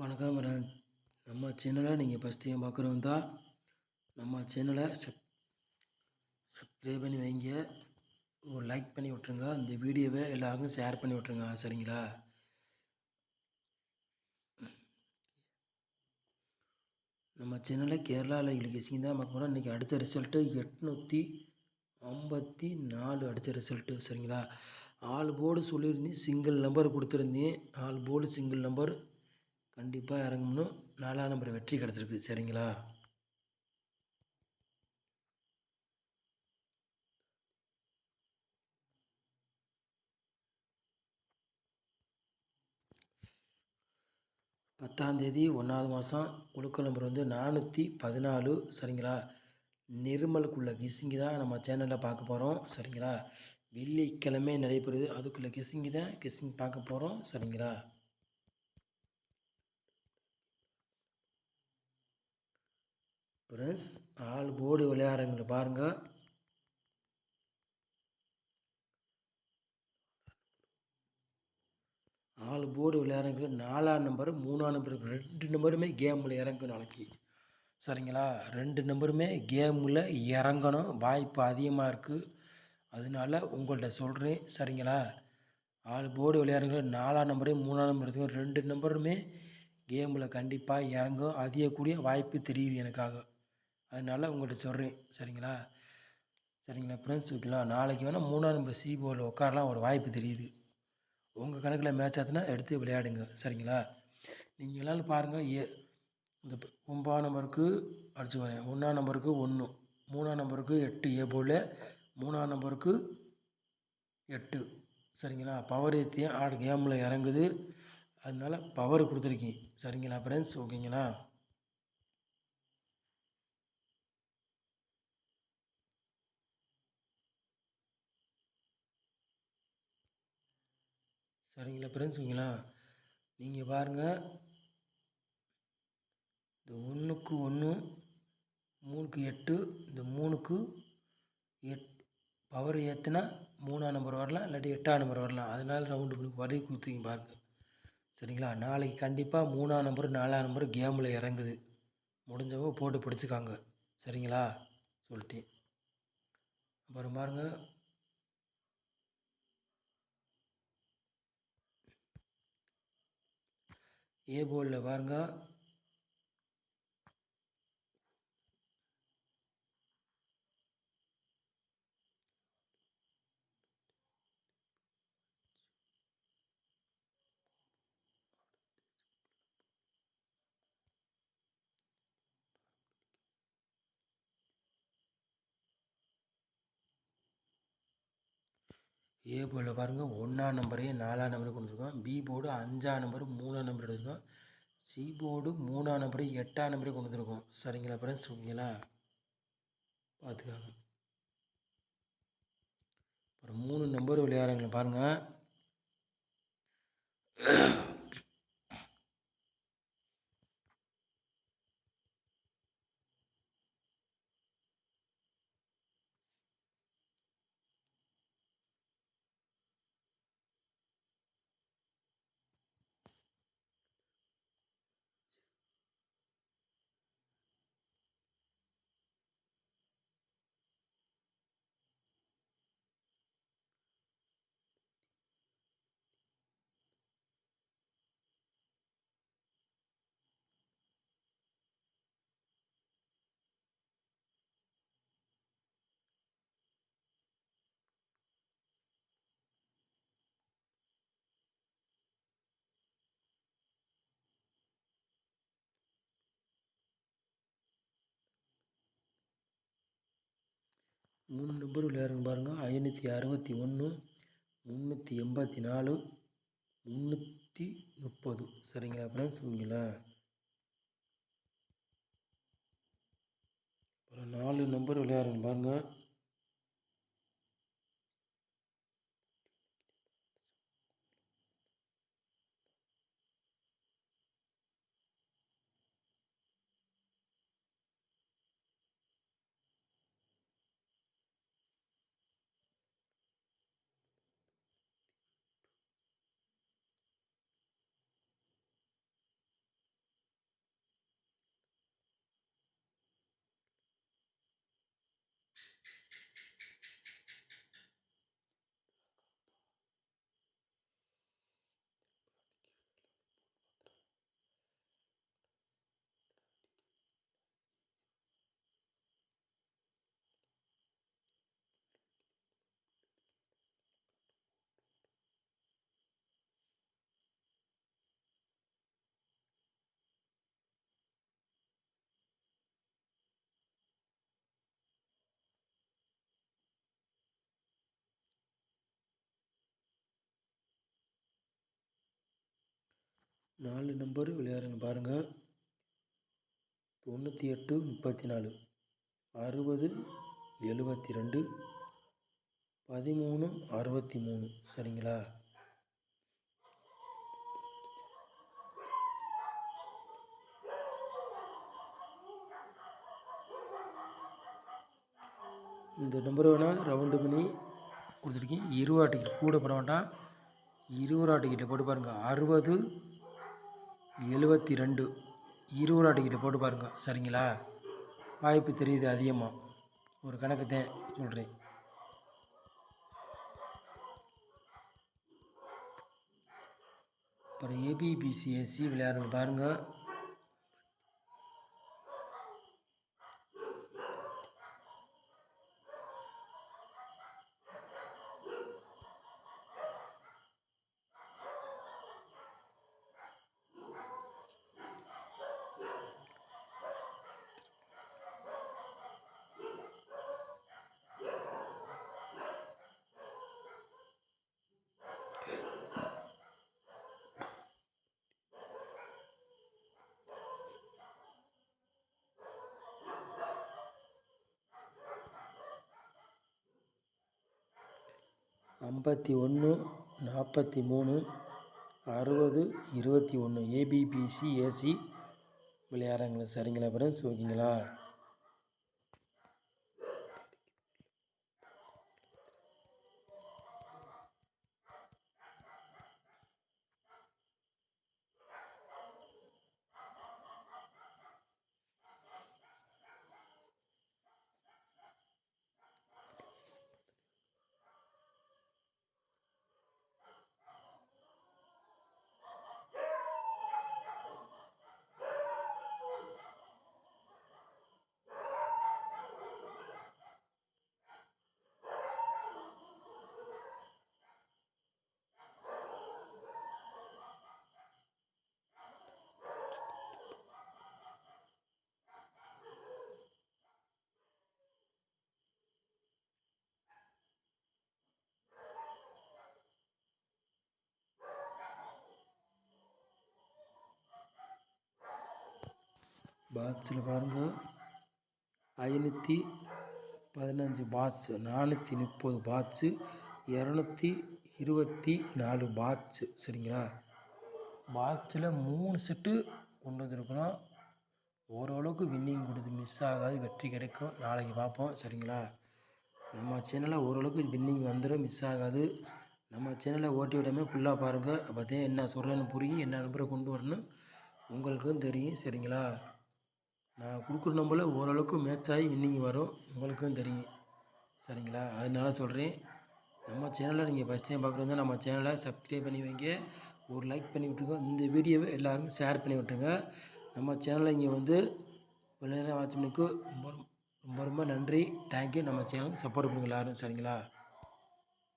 வணக்கம் நம்ம சேனலை நீங்கள் ஃபஸ்ட் டைம் பார்க்குறவங்க தான். நம்ம சேனலை சப் சப்ஸ்கிரைப் பண்ணி வைங்க. ஒரு லைக் பண்ணி விட்ருங்க இந்த வீடியோவை எல்லாருக்கும் ஷேர் பண்ணி விட்ருங்க சரிங்களா? நம்ம சேனலில் கேரளாவில் எங்களுக்கு தான் பார்க்க போகிறோம் இன்றைக்கி அடுத்த ரிசல்ட்டு எட்நூற்றி ஐம்பத்தி நாலு அடுத்த ரிசல்ட்டு சரிங்களா? ஆல் போர்டு சொல்லியிருந்தேன். சிங்கிள் நம்பர் கொடுத்துருந்தேன். ஆல் போர்டு சிங்கிள் நம்பர் கண்டிப்பாக இறங்கணும் நாலாம் நம்பர் வெற்றி கிடச்சிருக்கு. சரிங்களா? பத்தாந்தேதி ஒன்றாவது மாதம் குழுக்கள் நம்பர் வந்து நானூற்றி பதினாலு. சரிங்களா? நிர்மலுக்குள்ள கிசிங்கி தான் நம்ம சேனலில் பார்க்க போகிறோம் சரிங்களா? வெள்ளிக்கிழமை நடைபெறுது. அதுக்குள்ளே கிசிங்கி தான் கிசிங் பார்க்க போகிறோம் சரிங்களா? ஃப்ரெண்ட்ஸ் ஆள் போர்டு விளையாடுறங்களை பாருங்கள் ஆள் போர்டு விளையாடுறவங்க நாலாம் நம்பர் மூணாம் நம்பர் ரெண்டு நம்பருமே கேமில் இறங்கும் நாளைக்கு. சரிங்களா? ரெண்டு நம்பருமே கேமில் இறங்கணும். வாய்ப்பு அதிகமாக இருக்குது அதனால உங்கள்கிட்ட சொல்கிறேன் சரிங்களா? ஆள் போர்டு விளையாடுறவங்க நாலாம் நம்பரையும் மூணாம் நம்பர் ரெண்டு நம்பருமே கேமில் கண்டிப்பாக இறங்கும். அதிகக்கூடிய வாய்ப்பு தெரியுது எனக்காக. அதனால் உங்கள்கிட்ட சொல்கிறேன் சரிங்களா? சரிங்களா ஃப்ரெண்ட்ஸ் ஓகேங்களா நாளைக்கு வேணால் மூணாவது நம்பர் சி போர்டில் உட்காரலாம் ஒரு வாய்ப்பு தெரியுது. உங்கள் கணக்கில் மேட்ச் ஆச்சுன்னா எடுத்து விளையாடுங்க. சரிங்களா? நீங்கள் எல்லாரும் பாருங்கள் ஏ இந்த ஒன்பதாம் நம்பருக்கு அடிச்சு வரேன் ஒன்றாம் நம்பருக்கு ஒன்று மூணாம் நம்பருக்கு எட்டு. ஏ போல் மூணாம் நம்பருக்கு எட்டு. சரிங்களா? பவர் ஏற்றியும் ஆடு கேமில் இறங்குது. அதனால பவர் கொடுத்துருக்கீங்க. சரிங்களா ஃப்ரெண்ட்ஸ் ஓகேங்களா? சரிங்களா ஃப்ரெண்ட்ஸுங்களா நீங்கள் பாருங்கள் இந்த ஒன்றுக்கு ஒன்று மூணுக்கு எட்டு இந்த மூணுக்கு எட் பவர் ஏற்றுனா மூணாம் நம்பர் வரலாம் இல்லாட்டி எட்டாம் நம்பர் வரலாம். அதனால் ரவுண்டு பண்ணி வரி கொடுத்துங்க பாருங்கள் சரிங்களா? நாளைக்கு கண்டிப்பாக மூணாம் நம்பர் நாலாம் நம்பர் கேமில் இறங்குது. முடிஞ்சவங்க போட்டு பிடிச்சிக்காங்க. சரிங்களா? சொல்லிட்டேன். அப்புறம் பாருங்கள் ஏ போர்டில் பாருங்கள் ஏ போர்டில் பாருங்கள் ஒன்றாம் நம்பரையும் நாலாம் நம்பரையும் கொடுத்துருக்கோம் பி போர்டு அஞ்சாம் நம்பரும் மூணாம் நம்பர் எடுத்துருக்கோம் சி போர்டு மூணாம் நம்பரு எட்டாம் நம்பரையும் கொண்டு வந்துருக்கோம். சரிங்களா ஃப்ரெண்ட்ஸ் ஓகேங்களா? பார்த்துக்காங்க. அப்புறம் மூணு நம்பர் விளையாடுறவங்களை பாருங்கள் மூணு நம்பர் விளையாடுங்க பாருங்கள் ஐநூற்றி அறுபத்தி ஒன்று முந்நூற்றி எண்பத்தி நாலு முந்நூற்றி முப்பது. சரிங்களா ஃப்ரெண்ட்ஸ் ஓகேங்களா அப்புறம் நாலு நம்பர் விளையாடுங்க பாருங்கள் நாலு நம்பர் விளையாடுங்க பாருங்கள் தொண்ணூற்றி எட்டு முப்பத்தி நாலு அறுபது எழுபத்தி ரெண்டு பதிமூணு அறுபத்தி மூணு சரிங்களா? இந்த நம்பர் வேணால் ரவுண்டு பண்ணி கொடுத்துருக்கேன் இருபது டிக்கெட் கூட போட வேண்டாம். இருபது டிக்கெட்டை போட்டு பாருங்கள் அறுபது எழுபத்தி ரெண்டு இருபது டிக்கெட்டை போட்டு பாருங்கள் சரிங்களா? வாய்ப்பு தெரியுது அதிகமாக ஒரு கணக்கு தான் சொல்கிறேன் அப்புறம் ஏபிபிசிஎஸ்சி விளையாடுங்க பாருங்கள் ஐம்பத்தி ஒன்று நாற்பத்தி மூணு அறுபது இருபத்தி ஒன்று ஏபிபிசி ஏசி விளையாடுறாங்களா சரிங்களா ஃப்ரெண்ட்ஸ் ஓகேங்களா? பாக்ஸில் பாருங்கள் ஐநூற்றி பதினஞ்சு பாட்ஸு நானூற்றி முப்பது பாட்ஸு இரநூத்தி இருபத்தி நாலு பாட்ஸு சரிங்களா? பாக்ஸில் மூணு செட்டு கொண்டு வந்திருக்கிறோம் ஓரளவுக்கு வின்னிங் கொடுத்து மிஸ் ஆகாது வெற்றி கிடைக்கும். நாளைக்கு பார்ப்போம். சரிங்களா? நம்ம சேனலில் ஓரளவுக்கு வின்னிங் வந்துடும் மிஸ் ஆகாது. நம்ம சேனலை ஓட்டி விடாமல் ஃபுல்லாக பாருங்கள் அப்போ தான் என்ன சொல்கிறேன்னு புரியும் என்ன நம்பரை கொண்டு வரணும் உங்களுக்கும் தெரியும். சரிங்களா? நான் கொடுக்குற நம்பரில் ஓரளவுக்கு மேட்ச் ஆகி வின்னிங் வரும். உங்களுக்கும் தெரியும். சரிங்களா? அதனால சொல்கிறேன் நம்ம சேனலை நீங்கள் ஃபஸ்ட் டைம் பார்க்குறவங்க நம்ம சேனலை சப்ஸ்கிரைப் பண்ணி வைங்க. ஒரு லைக் பண்ணி விட்ருங்க இந்த வீடியோவை எல்லாருக்கும் ஷேர் பண்ணி விட்ருங்க நம்ம சேனலை இங்கே வந்து நேரம் வாட்ச் ரொம்ப ரொம்ப ரொம்ப நன்றி. தேங்க்யூ நம்ம சேனலுக்கு சப்போர்ட் பண்ணுங்க எல்லோரும். சரிங்களா?